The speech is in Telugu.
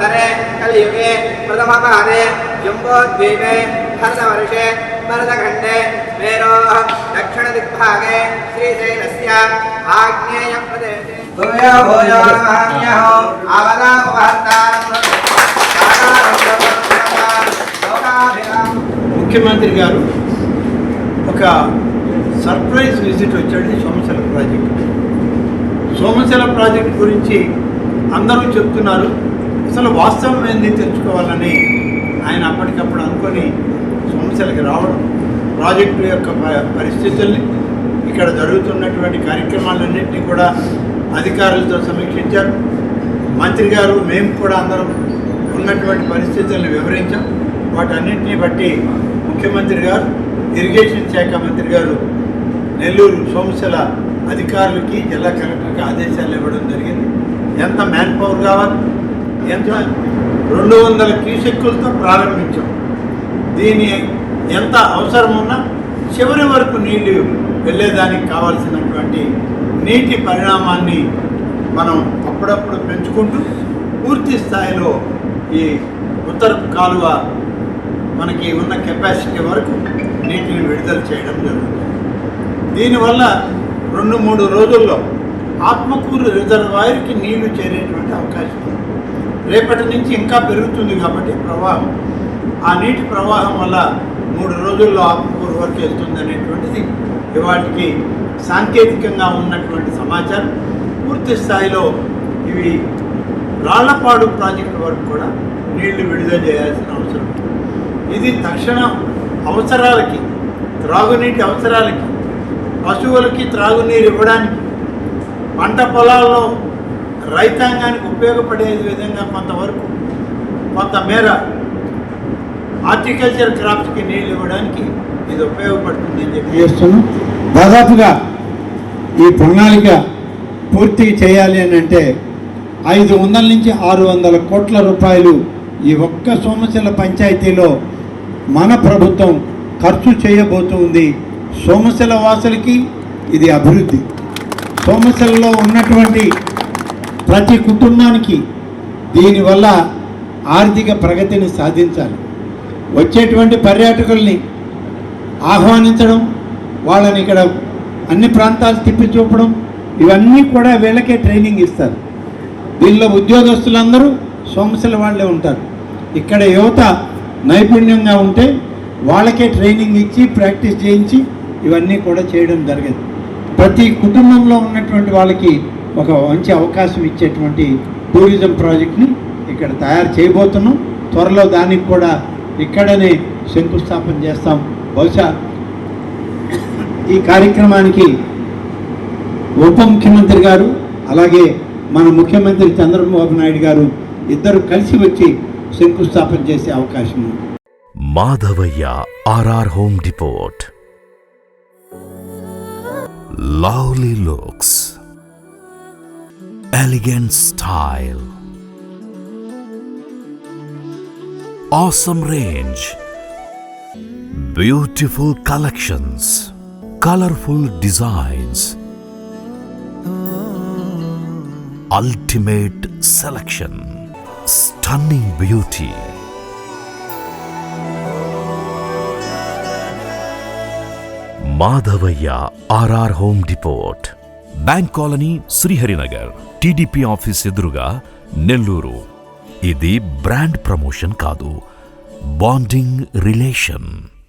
ధరే కలియుగే ప్రథమపాదే జంబోద్వీపే భరతవర్షే భరతఖండే ఆగ్నేయప్రదేశే భూయో భూయో నమామ్యహో ఆవదాపహర్తారం ముఖ్యమంత్రి గారు ఒక సర్ప్రైజ్ విజిట్ వచ్చాడు సోమశల ప్రాజెక్ట్. సోమశల ప్రాజెక్ట్ గురించి అందరూ చెప్తున్నారు. అసలు వాస్తవం ఏంది తెలుసుకోవాలని ఆయన అప్పటికప్పుడు అనుకొని సోమశలకి రావడం ప్రాజెక్టు యొక్క పరిస్థితుల్ని ఇక్కడ జరుగుతున్నటువంటి కార్యక్రమాలన్నింటినీ కూడా అధికారులతో సమీక్షించారు. మంత్రి గారు మేము కూడా అందరం ఉన్నటువంటి పరిస్థితులను వివరించాం. వాటన్నింటినీ బట్టి ముఖ్యమంత్రి గారు ఇరిగేషన్ శాఖ మంత్రి గారు నెల్లూరు సోమశల అధికారులకి జిల్లా కలెక్టర్కి ఆదేశాలు ఇవ్వడం జరిగింది. ఎంత మ్యాన్ పవర్ కావాలి? ఎంత? రెండు వందల క్యూసెక్కులతో ప్రారంభించాం. దీని ఎంత అవసరం ఉన్నా చివరి వరకు నీళ్ళు వెళ్ళేదానికి కావాల్సినటువంటి నీటి పరిణామాన్ని మనం అప్పుడప్పుడు పెంచుకుంటూ పూర్తి స్థాయిలో ఈ ఉత్తర కాలువ మనకి ఉన్న కెపాసిటీ వరకు నీటిని విడుదల చేయడం జరుగుతుంది. దీనివల్ల రెండు మూడు రోజుల్లో ఆత్మకూరు రిజర్వాయర్కి నీళ్ళు చేరేటువంటి అవకాశం ఉంది. రేపటి నుంచి ఇంకా పెరుగుతుంది కాబట్టి ప్రవాహం. ఆ నీటి ప్రవాహం వల్ల మూడు రోజుల్లో ఆకుకూర వరకు వెళ్తుంది అనేటువంటిది ఇవాటికి సాంకేతికంగా ఉన్నటువంటి సమాచారం. పూర్తి స్థాయిలో ఇవి రాళ్ళపాడు ప్రాజెక్టు వరకు కూడా నీళ్ళు విడుదల చేయాల్సిన అవసరం. ఇది తక్షణ అవసరాలకి త్రాగునీటి అవసరాలకి పశువులకి త్రాగునీరు ఇవ్వడానికి పంట పొలాల్లో రైతాంగానికి ఉపయోగపడే విధంగా కొంతవరకు కొంతమేర హార్టికల్చర్ క్రాప్స్కి నీళ్ళు ఇవ్వడానికి ఇది ఉపయోగపడుతుంది అని చెప్పి దాదాపుగా ఈ ప్రణాళిక పూర్తి చేయాలి అని అంటే ఐదు వందల నుంచి ఆరు వందల కోట్ల రూపాయలు ఈ ఒక్క సోమశిల పంచాయతీలో మన ప్రభుత్వం ఖర్చు చేయబోతుంది సోమశిల వాసులకి. ఇది అభివృద్ధి. సోమశిలలో ఉన్నటువంటి ప్రతి కుటుంబానికి దీనివల్ల ఆర్థిక ప్రగతిని సాధించాలి. వచ్చేటువంటి పర్యాటకుల్ని ఆహ్వానించడం వాళ్ళని ఇక్కడ అన్ని ప్రాంతాలు తిప్పి చూపడం ఇవన్నీ కూడా వీళ్ళకే ట్రైనింగ్ ఇస్తారు. దీనిలో ఉద్యోగస్తులందరూ సోమశిల వాళ్ళే ఉంటారు. ఇక్కడ యువత నైపుణ్యంగా ఉంటే వాళ్ళకే ట్రైనింగ్ ఇచ్చి ప్రాక్టీస్ చేయించి ఇవన్నీ కూడా చేయడం జరిగింది. ప్రతి కుటుంబంలో ఉన్నటువంటి వాళ్ళకి ఒక మంచి అవకాశం ఇచ్చేటువంటి టూరిజం ప్రాజెక్ట్ని ఇక్కడ తయారు చేయబోతున్నాం. త్వరలో దానికి కూడా ఇక్కడనే శంకుస్థాపన చేస్తాం. బహుశా ఈ కార్యక్రమానికి ఉప ముఖ్యమంత్రి గారు అలాగే మన ముఖ్యమంత్రి చంద్రబాబు నాయుడు గారు ఇద్దరు కలిసి వచ్చి శంకుస్థాపన చేసే అవకాశం ఉంది. Madhavaiah RR home depot lovely looks. elegant style. Awesome range. Beautiful collections. Colorful designs. Ultimate selection. Stunning beauty. Madhavaya RR Home Depot bank colony Sriharinagar. TDP office ఎదురుగా నెల్లూరు. ఇది బ్రాండ్ ప్రమోషన్ కాదు. Bonding relation.